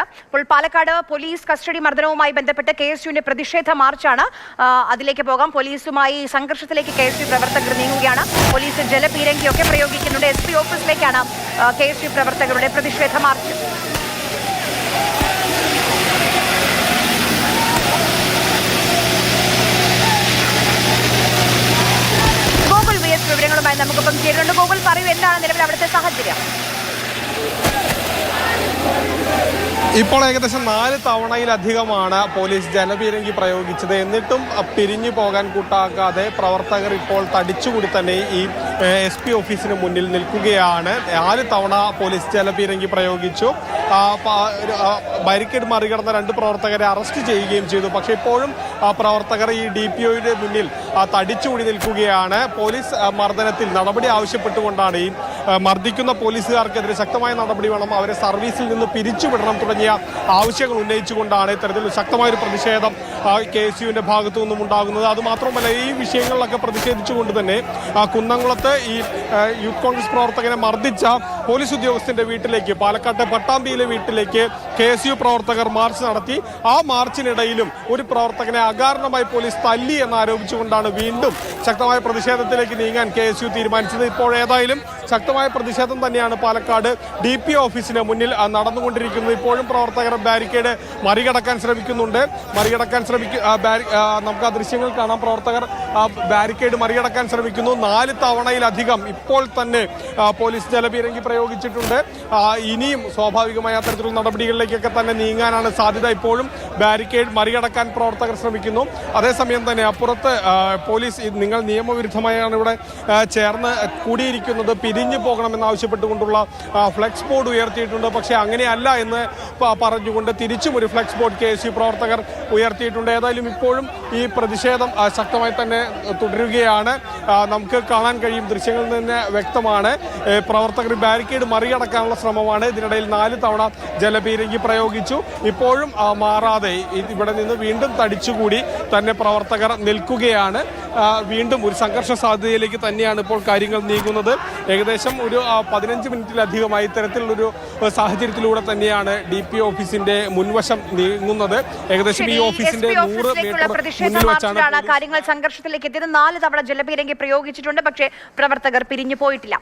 ഇപ്പോൾ Palakkad police custody മർദ്ദനവുമായി ബന്ധപ്പെട്ട് K S യുവിന്റെ പ്രതിഷേധ മാർച്ചാണ് അതിലേക്ക് പോകാം. പോലീസുമായി സംഘർഷത്തിലേക്ക് കെ എസ് യു പ്രവർത്തകർ നീങ്ങുകയാണ്. പോലീസ് ജലപീരങ്കിയൊക്കെ പ്രയോഗിക്കുന്നുണ്ട്. എസ് പി ഓഫീസിലേക്കാണ് കെ എസ് യു പ്രവർത്തകരുടെ പ്രതിഷേധ മാർച്ച്. ഗോകുൽ വി എസ് വിവരങ്ങളുമായി നമുക്കൊപ്പം ചേരുന്നുണ്ട്. ഗോകുൽ പറയൂ എന്താണ് നിലവിൽ അവിടുത്തെ സാഹചര്യം? ഇപ്പോൾ ഏകദേശം നാല് തവണയിലധികമാണ് പോലീസ് ജലപീരങ്കി പ്രയോഗിച്ചത്. എന്നിട്ടും പിരിഞ്ഞു പോകാൻ കൂട്ടാക്കാതെ പ്രവർത്തകർ ഇപ്പോൾ തടിച്ചുകൂടി തന്നെ ഈ എസ് പി ഓഫീസിന് മുന്നിൽ നിൽക്കുകയാണ്. നാല് തവണ പോലീസ് ജലപീരങ്കി പ്രയോഗിച്ചു. ബാരിക്കേഡ് മറികടന്ന രണ്ട് പ്രവർത്തകരെ അറസ്റ്റ് ചെയ്യുകയും ചെയ്തു. പക്ഷേ ഇപ്പോഴും പ്രവർത്തകർ ഈ ഡി പി ഒയുടെ മുന്നിൽ തടിച്ചുകൂടി നിൽക്കുകയാണ്. പോലീസ് മർദ്ദനത്തിൽ നടപടി ആവശ്യപ്പെട്ടുകൊണ്ടാണ് ഈ മർദ്ദിക്കുന്ന പോലീസുകാർക്കെതിരെ ശക്തമായ നടപടി വേണം. അവരെ സർവീസിൽ നിന്ന് പിരിച്ചുവിടണം തുടങ്ങിയ ആവശ്യങ്ങൾ ഉന്നയിച്ചുകൊണ്ടാണ് ഇത്തരത്തിൽ ശക്തമായൊരു പ്രതിഷേധം കെ എസ് യുവിന്റെ ഭാഗത്തു നിന്നും ഉണ്ടാകുന്നത്. അതുമാത്രമല്ല ഈ വിഷയങ്ങളിലൊക്കെ പ്രതിഷേധിച്ചുകൊണ്ട് തന്നെ കുന്നംകുളത്ത് ഈ യൂത്ത് കോൺഗ്രസ് പ്രവർത്തകനെ മർദ്ദിച്ച പോലീസ് ഉദ്യോഗസ്ഥന്റെ വീട്ടിലേക്ക് പാലക്കാട്ടെ പട്ടാമ്പിയിലെ വീട്ടിലേക്ക് കെ എസ് യു പ്രവർത്തകർ മാർച്ച് നടത്തി. ആ മാർച്ചിനിടയിലും ഒരു പ്രവർത്തകനെ അകാരണമായി പോലീസ് തല്ലി എന്ന് ആരോപിച്ചുകൊണ്ടാണ് വീണ്ടും ശക്തമായ പ്രതിഷേധത്തിലേക്ക് നീങ്ങാൻ കെ എസ് യു തീരുമാനിച്ചത്. ഇപ്പോൾ ഏതായാലും ശക്തമായ പ്രതിഷേധം തന്നെയാണ് പാലക്കാട് ഡി പി ഓഫീസിന് മുന്നിൽ നടന്നുകൊണ്ടിരിക്കുന്നത്. ഇപ്പോഴും പ്രവർത്തകർ ബാരിക്കേഡ് മറികടക്കാൻ ശ്രമിക്കുന്നുണ്ട്. മറികടക്കാൻ ശ്രമിക്കും നമുക്ക് ആ ദൃശ്യങ്ങൾ കാണാം. പ്രവർത്തകർ ബാരിക്കേഡ് മറികടക്കാൻ ശ്രമിക്കുന്നു. നാല് തവണയിലധികം ഇപ്പോൾ തന്നെ പോലീസ് ജലപീരങ്കി പ്രയോഗിച്ചിട്ടുണ്ട് ഇനിയും സ്വാഭാവികമായ അത്തരത്തിലുള്ള നടപടികളിലേക്കൊക്കെ തന്നെ നീങ്ങാനാണ് സാധ്യത. ഇപ്പോഴും ബാരിക്കേഡ് മറികടക്കാൻ പ്രവർത്തകർ ശ്രമിക്കുന്നു. അതേസമയം തന്നെ അപ്പുറത്ത് പോലീസ് നിങ്ങൾ നിയമവിരുദ്ധമായാണ് ഇവിടെ ചേർന്ന് കൂടിയിരിക്കുന്നത്. പിരിഞ്ഞു പോകണമെന്ന് ആവശ്യപ്പെട്ടുകൊണ്ടുള്ള ആ, ഫ്ലെക്സ് ബോർഡ് ഉയർത്തിയിട്ടുണ്ട്. പക്ഷേ അങ്ങനെയല്ല എന്ന് പറഞ്ഞുകൊണ്ട് തിരിച്ചും ഒരു ഫ്ലെക്സ് ബോർഡ് കെ പ്രവർത്തകർ ഉയർത്തിയിട്ടുണ്ട്. ഏതായാലും ഇപ്പോഴും ഈ പ്രതിഷേധം ശക്തമായി തന്നെ തുടരുകയാണ്. നമുക്ക് കാണാൻ കഴിയും. ദൃശ്യങ്ങളിൽ നിന്ന് വ്യക്തമാണ്. പ്രവർത്തകർ ബാരിക്കേഡ് മറികടക്കാനുള്ള ശ്രമമാണ്. ഇതിനിടയിൽ നാല് തവണ ജലപീരങ്കി പ്രയോഗിച്ചു. ഇപ്പോഴും മാറാതെ ഇവിടെ നിന്ന് വീണ്ടും തടിച്ചുകൂടി തന്നെ പ്രവർത്തകർ നിൽക്കുകയാണ്. വീണ്ടും ഒരു സംഘർഷ സാധ്യതയിലേക്ക് തന്നെയാണ് ഇപ്പോൾ കാര്യങ്ങൾ നീങ്ങുന്നത്. ഏകദേശം ഒരു പതിനഞ്ച് മിനിറ്റിലധികമായി ഇത്തരത്തിലുള്ളൊരു സാഹചര്യത്തിലൂടെ തന്നെയാണ് ഡി പി ഓഫീസിന്റെ മുൻവശം നീങ്ങുന്നത്. ഏകദേശം ഈ ഓഫീസിന്റെ നൂറ് മീറ്റർ കാര്യങ്ങൾ സംഘർഷത്തിലേക്ക് എത്തിയത്. നാല് തവണ ജലപീരങ്കി പ്രയോഗിച്ചിട്ടുണ്ട് പക്ഷേ പ്രവർത്തകർ പിരിഞ്ഞു പോയിട്ടില്ല.